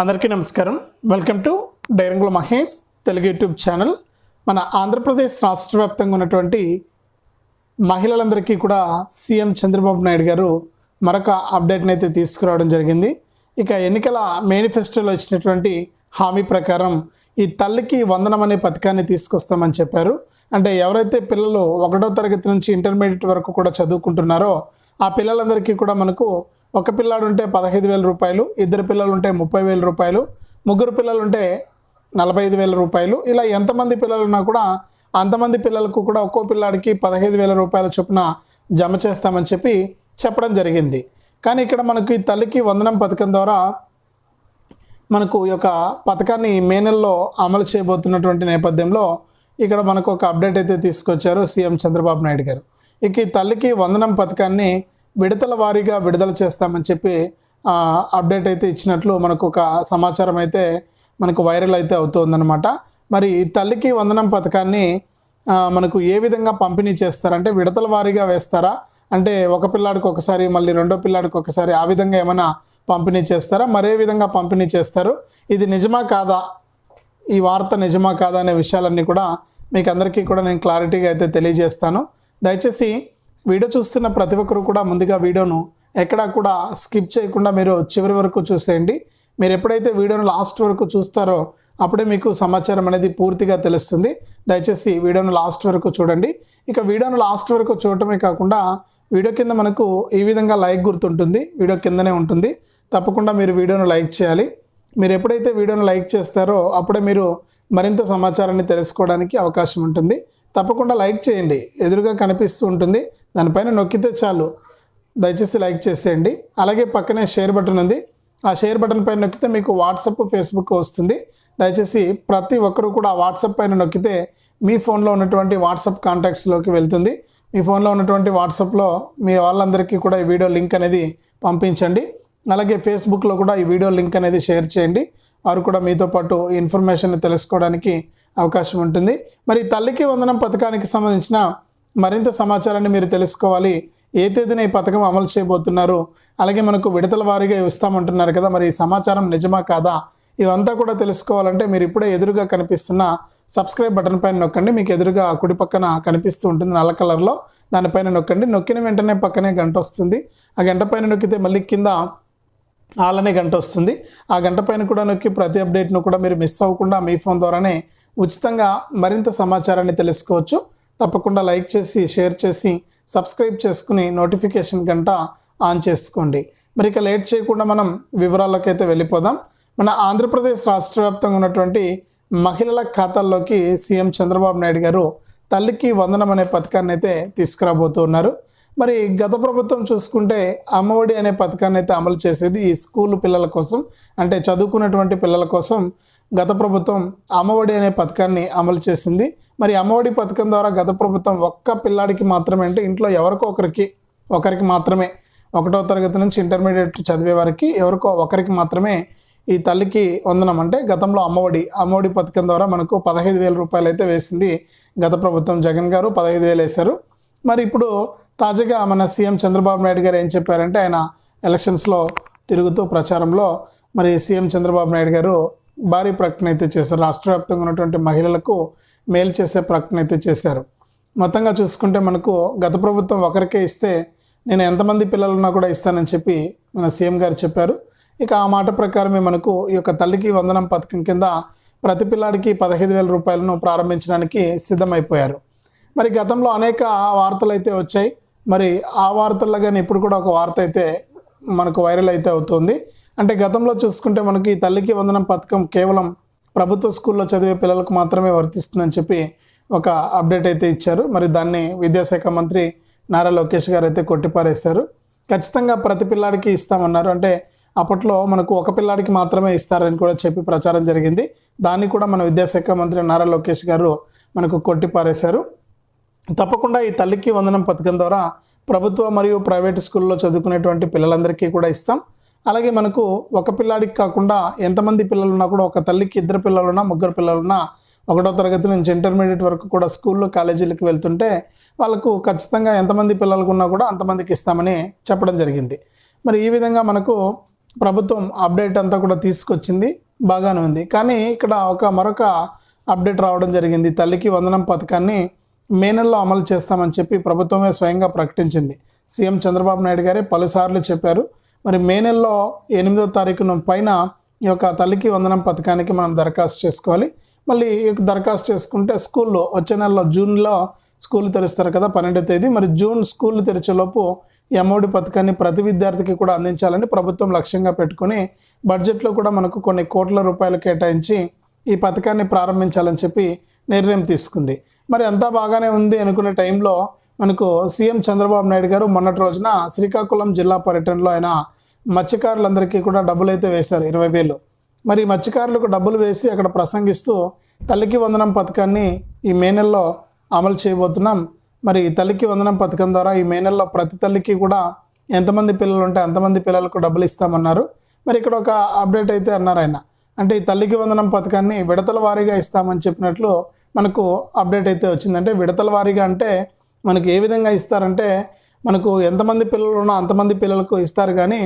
అందరికీ నమస్కారం. Welcome to Dairangula Mahesh Telugu YouTube channel. మన ఆంధ్రప్రదేశ్ రాష్ట్ర వ్యాప్తంగా ఉన్నటువంటి మహిళలందరికీ కూడా సీఎం చంద్రబాబు నాయుడు గారు మరొక అప్డేట్ని అయితే తీసుకురావడం జరిగింది. ఇక ఎన్నికల మేనిఫెస్టోలో ఇచ్చినటువంటి హామీ ప్రకారం ఈ తల్లికి వందనం అనే పథకాన్ని తీసుకొస్తామని చెప్పారు. అంటే ఎవరైతే పిల్లలు ఒకటో తరగతి నుంచి ఇంటర్మీడియట్ వరకు కూడా చదువుకుంటున్నారో ఆ పిల్లలందరికీ కూడా మనకు ఒక పిల్లాడు ఉంటే పదహైదు వేల రూపాయలు ఇద్దరు పిల్లలు ఉంటే ముప్పై వేల రూపాయలు ముగ్గురు పిల్లలు ఉంటే నలభై ఐదు వేల రూపాయలు. ఇలా ఎంతమంది పిల్లలు ఉన్నా కూడా అంతమంది పిల్లలకు కూడా ఒక్కో పిల్లాడికి పదహైదు వేల రూపాయల చొప్పున జమ చేస్తామని చెప్పి చెప్పడం జరిగింది. కానీ ఇక్కడ మనకు ఈ తల్లికి వందనం పథకం ద్వారా మనకు ఈ యొక్క పథకాన్ని మే నెలలో అమలు చేయబోతున్నటువంటి నేపథ్యంలో ఇక్కడ మనకు ఒక అప్డేట్ అయితే తీసుకొచ్చారు సీఎం చంద్రబాబు నాయుడు గారు. ఇక ఈ తల్లికి వందనం పథకాన్ని విడతల వారీగా విడుదల చేస్తామని చెప్పి అప్డేట్ అయితే ఇచ్చినట్లు మనకు ఒక సమాచారం అయితే మనకు వైరల్ అయితే అవుతుందన్నమాట. మరి తల్లికి వందనం పథకాన్ని మనకు ఏ విధంగా పంపిణీ చేస్తారంటే విడతల వారీగా వేస్తారా? అంటే ఒక పిల్లాడికి ఒకసారి మళ్ళీ రెండో పిల్లాడికి ఒకసారి ఆ విధంగా ఏమైనా పంపిణీ చేస్తారా? మరే విధంగా పంపిణీ చేస్తారు? ఇది నిజమా కాదా? ఈ వార్త నిజమా కాదా అనే విషయాలన్నీ కూడా మీకు అందరికీ కూడా నేను క్లారిటీగా అయితే తెలియజేస్తాను. దయచేసి వీడియో చూస్తున్న ప్రతి ఒక్కరు కూడా ముందుగా వీడియోను ఎక్కడా కూడా స్కిప్ చేయకుండా మీరు చివరి వరకు చూసేయండి. మీరు ఎప్పుడైతే వీడియోను లాస్ట్ వరకు చూస్తారో అప్పుడే మీకు సమాచారం అనేది పూర్తిగా తెలుస్తుంది. దయచేసి వీడియోను లాస్ట్ వరకు చూడండి. ఇక వీడియోను లాస్ట్ వరకు చూడటమే కాకుండా వీడియో కింద మనకు ఈ విధంగా లైక్ గుర్తుంటుంది. వీడియో కిందనే ఉంటుంది. తప్పకుండా మీరు వీడియోను లైక్ చేయాలి. మీరు ఎప్పుడైతే వీడియోను లైక్ చేస్తారో అప్పుడే మీరు మరింత సమాచారాన్ని తెలుసుకోవడానికి అవకాశం ఉంటుంది. తప్పకుండా లైక్ చేయండి. ఎదురుగా కనిపిస్తూ ఉంటుంది. దానిపైన నొక్కితే చాలు. దయచేసి లైక్ చేసేయండి. అలాగే పక్కనే షేర్ బటన్ ఉంది. ఆ షేర్ బటన్ పైన నొక్కితే మీకు వాట్సప్ ఫేస్బుక్ వస్తుంది. దయచేసి ప్రతి ఒక్కరూ కూడా ఆ వాట్సాప్ పైన నొక్కితే మీ ఫోన్లో ఉన్నటువంటి వాట్సాప్ కాంటాక్ట్స్లోకి వెళ్తుంది. మీ ఫోన్లో ఉన్నటువంటి వాట్సాప్లో మీ వాళ్ళందరికీ కూడా ఈ వీడియో లింక్ అనేది పంపించండి. అలాగే ఫేస్బుక్లో కూడా ఈ వీడియో లింక్ అనేది షేర్ చేయండి. వారు కూడా మీతో పాటు ఇన్ఫర్మేషన్ తెలుసుకోవడానికి అవకాశం ఉంటుంది. మరి తల్లికి వందనం పథకానికి సంబంధించిన మరింత సమాచారాన్ని మీరు తెలుసుకోవాలి. ఏ తేదీన ఈ పథకం అమలు చేయబోతున్నారు? అలాగే మనకు విడతల వారీగా ఇస్తామంటున్నారు కదా మరి ఈ సమాచారం నిజమా కాదా? ఇవంతా కూడా తెలుసుకోవాలంటే మీరు ఇప్పుడే ఎదురుగా కనిపిస్తున్న సబ్స్క్రైబ్ బటన్ పైన నొక్కండి. మీకు ఎదురుగా కుడి పక్కన కనిపిస్తూ ఉంటుంది నల్ల కలర్లో. దానిపైన నొక్కండి. నొక్కిన వెంటనే పక్కనే గంట వస్తుంది. ఆ గంట పైన నొక్కితే మళ్ళీ కింద ఆలనే గంట వస్తుంది. ఆ గంట పైన కూడా నొక్కి ప్రతి అప్డేట్ను కూడా మీరు మిస్ అవ్వకుండా మీ ఫోన్ ద్వారానే ఉచితంగా మరింత సమాచారాన్ని తెలుసుకోవచ్చు. తప్పకుండా లైక్ చేసి షేర్ చేసి సబ్స్క్రైబ్ చేసుకుని నోటిఫికేషన్ గంట ఆన్ చేసుకోండి. మరి ఇక లేట్ చేయకుండా మనం వివరాల్లోకైతే వెళ్ళిపోదాం. మన ఆంధ్రప్రదేశ్ రాష్ట్ర వ్యాప్తంగా ఉన్నటువంటి మహిళల ఖాతాల్లోకి సీఎం చంద్రబాబు నాయుడు గారు తల్లికి వందనం అనే పథకాన్ని అయితే తీసుకురాబోతున్నారు. మరి గత ప్రభుత్వం చూసుకుంటే అమ్మఒడి అనే పథకాన్ని అయితే అమలు చేసేది ఈ స్కూల్ పిల్లల కోసం అంటే చదువుకున్నటువంటి పిల్లల కోసం గత ప్రభుత్వం అమ్మఒడి అనే పథకాన్ని అమలు చేసింది. మరి అమ్మఒడి పథకం ద్వారా గత ప్రభుత్వం ఒక్క పిల్లాడికి మాత్రమే అంటే ఇంట్లో ఎవరికో ఒకరికి ఒకరికి మాత్రమే ఒకటో తరగతి నుంచి ఇంటర్మీడియట్ చదివే వారికి ఎవరికో ఒకరికి మాత్రమే ఈ తల్లికి వందనం. అంటే గతంలో అమ్మఒడి అమ్మఒడి పథకం ద్వారా మనకు పదహైదు వేల రూపాయలు అయితే వేసింది గత ప్రభుత్వం జగన్ గారు పదహైదు వేలు వేశారు. మరి ఇప్పుడు తాజాగా మన సీఎం చంద్రబాబు నాయుడు గారు ఏం చెప్పారంటే ఆయన ఎలక్షన్స్లో తిరుగుతూ ప్రచారంలో మరి సీఎం చంద్రబాబు నాయుడు గారు భారీ ప్రకటన అయితే చేశారు. రాష్ట్ర వ్యాప్తంగా ఉన్నటువంటి మహిళలకు మేలు చేసే ప్రకటన అయితే చేశారు. మొత్తంగా చూసుకుంటే మనకు గత ప్రభుత్వం ఒకరికే ఇస్తే నేను ఎంతమంది పిల్లలున్నా కూడా ఇస్తానని చెప్పి మన సీఎం గారు చెప్పారు. ఇక ఆ మాట ప్రకారమే మనకు ఈ యొక్క తల్లికి వందనం పథకం కింద ప్రతి పిల్లాడికి పదహైదు వేల రూపాయలను ప్రారంభించడానికి సిద్ధమైపోయారు. మరి గతంలో అనేక వార్తలు అయితే వచ్చాయి. మరి ఆ వార్తల్లో కానీ ఇప్పుడు కూడా ఒక వార్త అయితే మనకు వైరల్ అయితే అవుతుంది. అంటే గతంలో చూసుకుంటే మనకి ఈ తల్లికి వందనం పథకం కేవలం ప్రభుత్వ స్కూల్లో చదివే పిల్లలకు మాత్రమే వర్తిస్తుందని చెప్పి ఒక అప్డేట్ అయితే ఇచ్చారు. మరి దాన్ని విద్యాశాఖ మంత్రి నారా లోకేష్ గారు అయితే కొట్టిపారేశారు. ఖచ్చితంగా ప్రతి పిల్లాడికి ఇస్తామన్నారు. అంటే అప్పట్లో మనకు ఒక పిల్లాడికి మాత్రమే ఇస్తారని కూడా చెప్పి ప్రచారం జరిగింది. దాన్ని కూడా మన విద్యాశాఖ మంత్రి నారా లోకేష్ గారు మనకు కొట్టిపారేశారు. తప్పకుండా ఈ తల్లికి వందనం పథకం ద్వారా ప్రభుత్వ మరియు ప్రైవేట్ స్కూల్లో చదువుకునేటువంటి పిల్లలందరికీ కూడా ఇస్తాం. అలాగే మనకు ఒక పిల్లాడికి కాకుండా ఎంతమంది పిల్లలున్నా కూడా ఒక తల్లికి ఇద్దరు పిల్లలున్నా ముగ్గురు పిల్లలున్నా ఒకటో తరగతి నుంచి ఇంటర్మీడియట్ వరకు కూడా స్కూల్లో కాలేజీలకు వెళ్తుంటే వాళ్ళకు ఖచ్చితంగా ఎంతమంది పిల్లలకు ఉన్నా కూడా అంతమందికి ఇస్తామని చెప్పడం జరిగింది. మరి ఈ విధంగా మనకు ప్రభుత్వం అప్డేట్ అంతా కూడా తీసుకొచ్చింది బాగానే ఉంది. కానీ ఇక్కడ ఒక మరొక అప్డేట్ రావడం జరిగింది. తల్లికి వందనం పథకాన్ని మే నెలలో అమలు చేస్తామని చెప్పి ప్రభుత్వమే స్వయంగా ప్రకటించింది. సీఎం చంద్రబాబు నాయుడు గారే పలుసార్లు చెప్పారు. మరి మే నెలలో ఎనిమిదో తారీఖున పైన ఈ యొక్క తల్లికి వందనం పథకానికి మనం దరఖాస్తు చేసుకోవాలి. మళ్ళీ దరఖాస్తు చేసుకుంటే స్కూల్లో వచ్చే నెలలో జూన్లో స్కూల్ తెరుస్తారు కదా పన్నెండో తేదీ. మరి జూన్ స్కూల్ తెరిచేలోపు ఈ పథకాన్ని ప్రతి విద్యార్థికి కూడా అందించాలని ప్రభుత్వం లక్ష్యంగా పెట్టుకొని బడ్జెట్లో కూడా మనకు కొన్ని కోట్ల రూపాయలు కేటాయించి ఈ పథకాన్ని ప్రారంభించాలని చెప్పి నిర్ణయం తీసుకుంది. మరి అంతా బాగానే ఉంది అనుకునే టైంలో మనకు సీఎం చంద్రబాబు నాయుడు గారు మొన్నటి రోజున శ్రీకాకుళం జిల్లా పర్యటనలో ఆయన మత్స్యకారులందరికీ కూడా డబ్బులు అయితే వేశారు ఇరవై వేలు. మరి మత్స్యకారులకు డబ్బులు వేసి అక్కడ ప్రసంగిస్తూ తల్లికి వందనం పథకాన్ని ఈ మే నెలలో అమలు చేయబోతున్నాం. మరి తల్లికి వందనం పథకం ద్వారా ఈ మే నెలలో ప్రతి తల్లికి కూడా ఎంతమంది పిల్లలు ఉంటే అంతమంది పిల్లలకు డబ్బులు ఇస్తామన్నారు. మరి ఇక్కడ ఒక అప్డేట్ అయితే అన్నారు ఆయన. అంటే ఈ తల్లికి వందనం పథకాన్ని విడతల వారీగా ఇస్తామని చెప్పినట్లు మనకు అప్డేట్ అయితే వచ్చిందంటే విడతల వారీగా అంటే మనకు ఏ విధంగా ఇస్తారంటే మనకు ఎంతమంది పిల్లలు ఉన్నా అంతమంది పిల్లలకు ఇస్తారు కానీ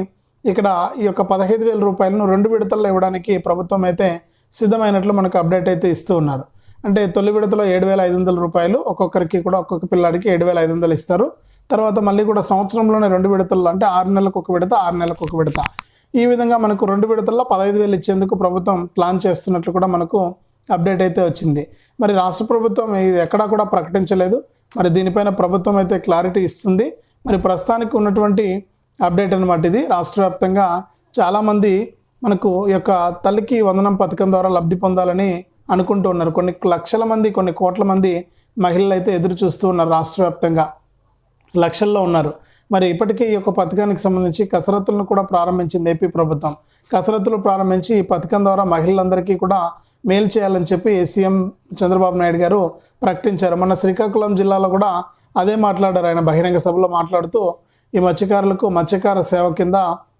ఇక్కడ ఈ యొక్క పదహైదు వేల రూపాయలను రెండు విడతల్లో ఇవ్వడానికి ప్రభుత్వం అయితే సిద్ధమైనట్లు మనకు అప్డేట్ అయితే ఇస్తూ ఉన్నారు. అంటే తొలి విడతలో ఏడు వేల ఐదు వందల రూపాయలు ఒక్కొక్కరికి కూడా ఒక్కొక్క పిల్లాడికి ఏడు వేల ఐదు వందలు ఇస్తారు. తర్వాత మళ్ళీ కూడా సంవత్సరంలోనే రెండు విడతల్లో అంటే ఆరు నెలలకు ఒక విడత ఆరు నెలలకు ఒక విడత. ఈ విధంగా మనకు రెండు విడతల్లో పదహైదు వేలు ఇచ్చేందుకు ప్రభుత్వం ప్లాన్ చేస్తున్నట్లు కూడా మనకు అప్డేట్ అయితే వచ్చింది. మరి రాష్ట్ర ప్రభుత్వం ఇది ఎక్కడా కూడా ప్రకటించలేదు. మరి దీనిపైన ప్రభుత్వం అయితే క్లారిటీ ఇస్తుంది. మరి ప్రస్తుతానికి ఉన్నటువంటి అప్డేట్ అనమాట ఇది. రాష్ట్ర వ్యాప్తంగా చాలామంది మనకు ఈ యొక్క తల్లికి వందనం పథకం ద్వారా లబ్ధి పొందాలని అనుకుంటూ ఉన్నారు. కొన్ని లక్షల మంది కొన్ని కోట్ల మంది మహిళలు అయితే ఎదురు చూస్తూ ఉన్నారు రాష్ట్ర వ్యాప్తంగా. లక్షల్లో ఉన్నారు. మరి ఇప్పటికే ఈ యొక్క పథకానికి సంబంధించి కసరత్తులను కూడా ప్రారంభించింది ఏపీ ప్రభుత్వం. కసరత్తులు ప్రారంభించి ఈ పథకం ద్వారా మహిళలందరికీ కూడా మేలు చేయాలని చెప్పి సీఎం చంద్రబాబు నాయుడు గారు ప్రకటించారు. మన శ్రీకాకుళం జిల్లాలో కూడా అదే మాట్లాడారు ఆయన బహిరంగ సభలో మాట్లాడుతూ ఈ మత్స్యకారులకు మత్స్యకార సేవ కింద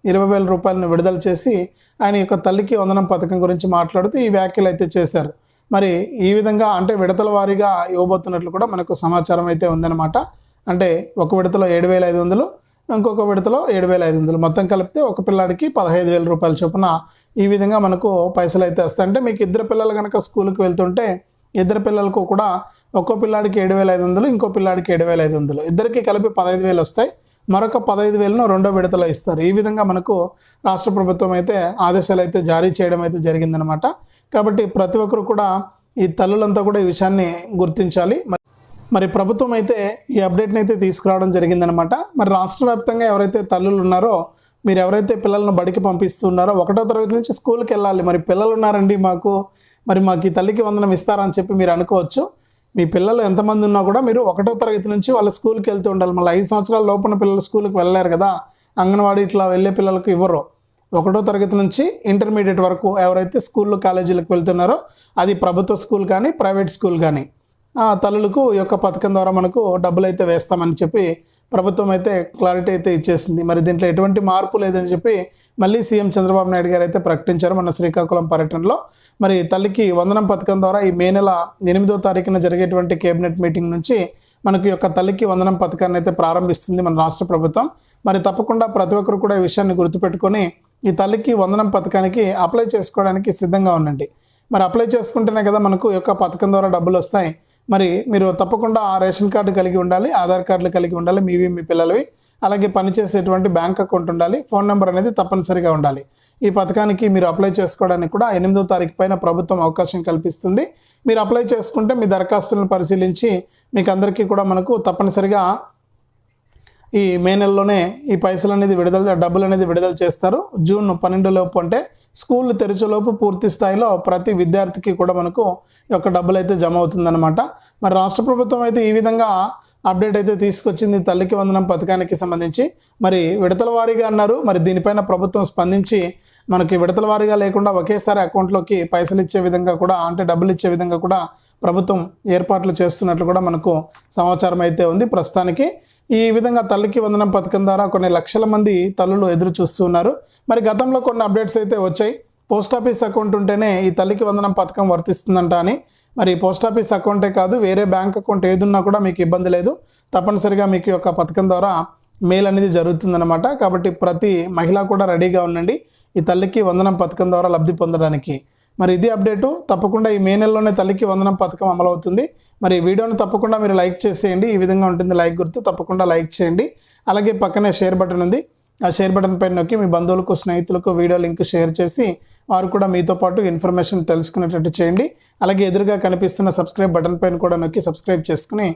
ఇరవై వేల రూపాయలను విడుదల చేసి ఆయన యొక్క తల్లికి వందనం పథకం గురించి మాట్లాడుతూ ఈ వ్యాఖ్యలు అయితే చేశారు. మరి ఈ విధంగా అంటే విడతల వారీగా ఇవ్వబోతున్నట్లు కూడా మనకు సమాచారం అయితే ఉందన్నమాట. అంటే ఒక విడతలో ఏడు వేల ఐదు వందలు ఇంకొక విడతలో ఏడు వేల ఐదు వందలు. మొత్తం కలిపితే ఒక పిల్లాడికి పదహైదు వేల రూపాయల చొప్పున ఈ విధంగా మనకు పైసలు అయితే వస్తాయి. అంటే మీకు ఇద్దరు పిల్లలు కనుక స్కూల్కి వెళ్తుంటే ఇద్దరు పిల్లలకు కూడా ఒక్కో పిల్లాడికి ఏడు వేల ఐదు వందలు ఇంకో పిల్లాడికి ఏడు వేల ఐదు వందలు. ఇద్దరికి కలిపి పదహైదు వేలు వస్తాయి. మరొక పదహైదు వేలను రెండో విడతలో ఇస్తారు. ఈ విధంగా మనకు రాష్ట్ర ప్రభుత్వం అయితే ఆదేశాలు అయితే జారీ చేయడం అయితే జరిగిందనమాట కాబట్టి ప్రతి ఒక్కరు కూడా ఈ తల్లులంతా కూడా ఈ విషయాన్ని గుర్తించాలి. మరి ప్రభుత్వం అయితే ఈ అప్డేట్ని అయితే తీసుకురావడం జరిగిందనమాట. మరి రాష్ట్ర వ్యాప్తంగా ఎవరైతే తల్లులు ఉన్నారో మీరు ఎవరైతే పిల్లలను బడికి పంపిస్తున్నారో ఒకటో తరగతి నుంచి స్కూల్కి వెళ్ళాలి. మరి పిల్లలు ఉన్నారండి మాకు. మరి మాకు ఈ తల్లికి వందనం ఇస్తారని చెప్పి మీరు అనుకోవచ్చు. మీ పిల్లలు ఎంతమంది ఉన్నా కూడా మీరు ఒకటో తరగతి నుంచి వాళ్ళ స్కూల్కి వెళ్తూ ఉండాలి. మళ్ళీ ఐదు సంవత్సరాల లోపల పిల్లలు స్కూల్కి వెళ్ళలేరు కదా. అంగన్వాడీ ఇట్లా వెళ్ళే పిల్లలకు ఇవ్వరు. ఒకటో తరగతి నుంచి ఇంటర్మీడియట్ వరకు ఎవరైతే స్కూళ్ళు కాలేజీలకు వెళ్తున్నారో అది ప్రభుత్వ స్కూల్ కానీ ప్రైవేట్ స్కూల్ కానీ. తల్లులకు ఈ యొక్క పథకం ద్వారా మనకు డబ్బులు అయితే వేస్తామని చెప్పి ప్రభుత్వం అయితే క్లారిటీ అయితే ఇచ్చేసింది. మరి దీంట్లో ఎటువంటి మార్పు లేదని చెప్పి మళ్ళీ సీఎం చంద్రబాబు నాయుడు గారు అయితే ప్రకటించారు మన శ్రీకాకుళం పర్యటనలో. మరి తల్లికి వందనం పథకం ద్వారా ఈ మే నెల ఎనిమిదో తారీఖున జరిగేటువంటి కేబినెట్ మీటింగ్ నుంచి మనకు యొక్క తల్లికి వందనం పథకాన్ని అయితే ప్రారంభిస్తుంది మన రాష్ట్ర ప్రభుత్వం. మరి తప్పకుండా ప్రతి ఒక్కరు కూడా ఈ విషయాన్ని గుర్తుపెట్టుకొని ఈ తల్లికి వందనం పథకానికి అప్లై చేసుకోవడానికి సిద్ధంగా ఉండండి. మరి అప్లై చేసుకుంటేనే కదా మనకు ఈ యొక్క పథకం ద్వారా డబ్బులు వస్తాయి. మరి మీరు తప్పకుండా ఆ రేషన్ కార్డు కలిగి ఉండాలి ఆధార్ కార్డులు కలిగి ఉండాలి మీవి మీ పిల్లలవి. అలాగే పనిచేసేటువంటి బ్యాంక్ అకౌంట్ ఉండాలి ఫోన్ నెంబర్ అనేది తప్పనిసరిగా ఉండాలి. ఈ పథకానికి మీరు అప్లై చేసుకోవడానికి కూడా ఎనిమిదో తారీఖు పైన ప్రభుత్వం అవకాశం కల్పిస్తుంది. మీరు అప్లై చేసుకుంటే మీ దరఖాస్తులను పరిశీలించి మీకు అందరికీ కూడా మనకు తప్పనిసరిగా ఈ మే నెలలోనే ఈ పైసలు అనేది విడుదల డబ్బులు అనేది విడుదల చేస్తారు. జూన్ పన్నెండు లోపు అంటే స్కూల్ తెరిచేలోపు పూర్తి స్థాయిలో ప్రతి విద్యార్థికి కూడా మనకు ఈ యొక్క డబ్బులు అయితే జమ అవుతుందన్నమాట. మరి రాష్ట్ర ప్రభుత్వం అయితే ఈ విధంగా అప్డేట్ అయితే తీసుకొచ్చింది తల్లికి వందనం పథకానికి సంబంధించి. మరి విడతల వారీగా అన్నారు. మరి దీనిపైన ప్రభుత్వం స్పందించి మనకి విడతల వారీగా లేకుండా ఒకేసారి అకౌంట్లోకి పైసలు ఇచ్చే విధంగా కూడా అంటే డబ్బులు ఇచ్చే విధంగా కూడా ప్రభుత్వం ఏర్పాట్లు చేస్తున్నట్లు కూడా మనకు సమాచారం అయితే ఉంది ప్రస్తుతానికి. ఈ విధంగా తల్లికి వందనం పథకం ద్వారా కొన్ని లక్షల మంది తల్లులు ఎదురు చూస్తూ ఉన్నారు. మరి గతంలో కొన్ని అప్డేట్స్ అయితే వచ్చాయి. పోస్ట్ ఆఫీస్ అకౌంట్ ఉంటేనే ఈ తల్లికి వందనం పథకం వర్తిస్తుందంట అని. మరి పోస్ట్ ఆఫీస్ అకౌంటే కాదు వేరే బ్యాంక్ అకౌంట్ ఏదున్నా కూడా మీకు ఇబ్బంది లేదు. తప్పనిసరిగా మీకు యొక్క పథకం ద్వారా మేల్ అనేది జరుగుతుందన్నమాట. కాబట్టి ప్రతి మహిళ కూడా రెడీగా ఉండండి. ఈ తల్లికి వందనం పథకం ద్వారా లబ్ధి పొందడానికి. మరి ఇది అప్డేటు. తప్పకుండా ఈ మే నెలలోనే తల్లికి వందనం పథకం అమలవుతుంది. మరి ఈ వీడియోని తప్పకుండా మీరు లైక్ చేసేయండి. ఈ విధంగా ఉంటుంది లైక్ గుర్తు తప్పకుండా లైక్ చేయండి. అలాగే పక్కనే షేర్ బటన్ ఉంది. ఆ షేర్ బటన్ పైన నొక్కి మీ బంధువులకు స్నేహితులకు వీడియో లింక్ షేర్ చేసి వారు కూడా మీతో పాటు ఇన్ఫర్మేషన్ తెలుసుకునేటట్టు చేయండి. అలాగే ఎదురుగా కనిపిస్తున్న సబ్స్క్రైబ్ బటన్ పైన కూడా నొక్కి సబ్స్క్రైబ్ చేసుకుని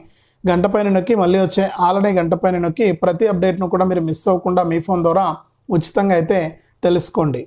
గంట పైన నొక్కి మళ్ళీ వచ్చే ఆలనే గంట పైన నొక్కి ప్రతి అప్డేట్ను కూడా మీరు మిస్ అవ్వకుండా మీ ఫోన్ ద్వారా ఉచితంగా అయితే తెలుసుకోండి.